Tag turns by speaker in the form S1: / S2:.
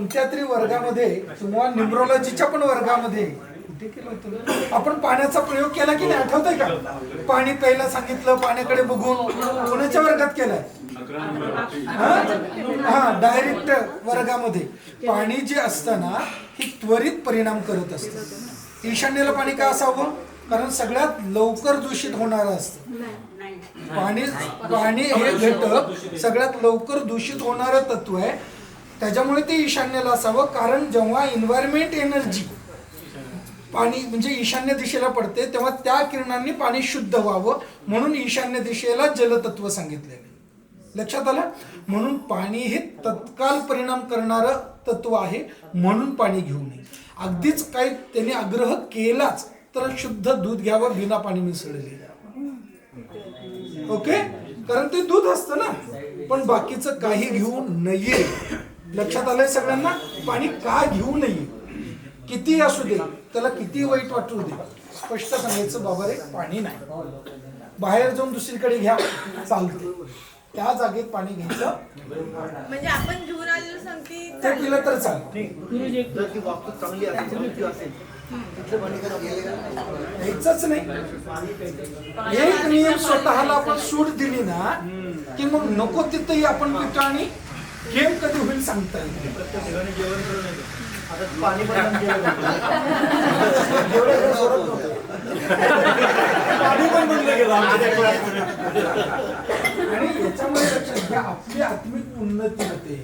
S1: कोणत्या तरी वर्गामध्ये किंवा न्यूमरोलॉजीच्या पण वर्गामध्ये. कुठे केलं होतं आपण पाण्याचा प्रयोग केला की नाही आठवतंय का? पाणी प्यायला सांगितलं पाण्याकडे बघून. कोणाच्या वर्गात केलाय? हा? डायरेक्ट वर्गामध्ये. पाणी जे असतं ना हे त्वरित परिणाम करत असतं. ईशान्येला पाणी का असावं? कारण सगळ्यात लवकर दूषित होणारं असतं. पाणी पाणी हे घटक सगळ्यात लवकर दूषित होणारं तत्व आहे. त्याच्यामुळे ते ईशान्येला असावं कारण जेव्हा एन्व्हायरमेंट एनर्जी पाणी म्हणजे ईशान्य दिशेला पडते तेव्हा त्या किरणांनी पाणी शुद्ध व्हावं म्हणून ईशान्य दिशेला जलतत्व सांगितलेले लक्षात आलं? म्हणून पाणी हे तत्काल परिणाम करणारं तत्व आहे म्हणून पाणी घेऊ नये. अगदीच काही त्यांनी आग्रह केलाच तर शुद्ध दूध घ्यावं बिना पाणी मिसळले. ओके? कारण ते दूध असतं ना. पण बाकीचं काही घेऊ नये. लक्षात आलंय सगळ्यांना? पाणी का घेऊ नये? किती असू दे त्याला किती वाईट वाटू दे? स्पष्ट सांगायचं बाबा रे पाणी नाही. बाहेर जाऊन दुसरीकडे घ्या चालते त्या जागेत पाणी घ्यायचं.
S2: म्हणजे आपण घेऊन आलेलो सांगते
S1: ते पिलं तर चालते
S3: जर ती वाहतूक चांगली असेल चांगली असेल तिथलं पाणी काय आपल्याला
S1: घ्यायचंच नाही. एक नियम स्वतःला आपण सूट दिली ना की मग नको तिथंही आपण पितो आणि गेम कधी होईल सांगता
S3: पाणी पण बंद आमच्या
S1: आणि याच्यामुळे लक्षात घ्या आपली आत्मिक उन्नती होते.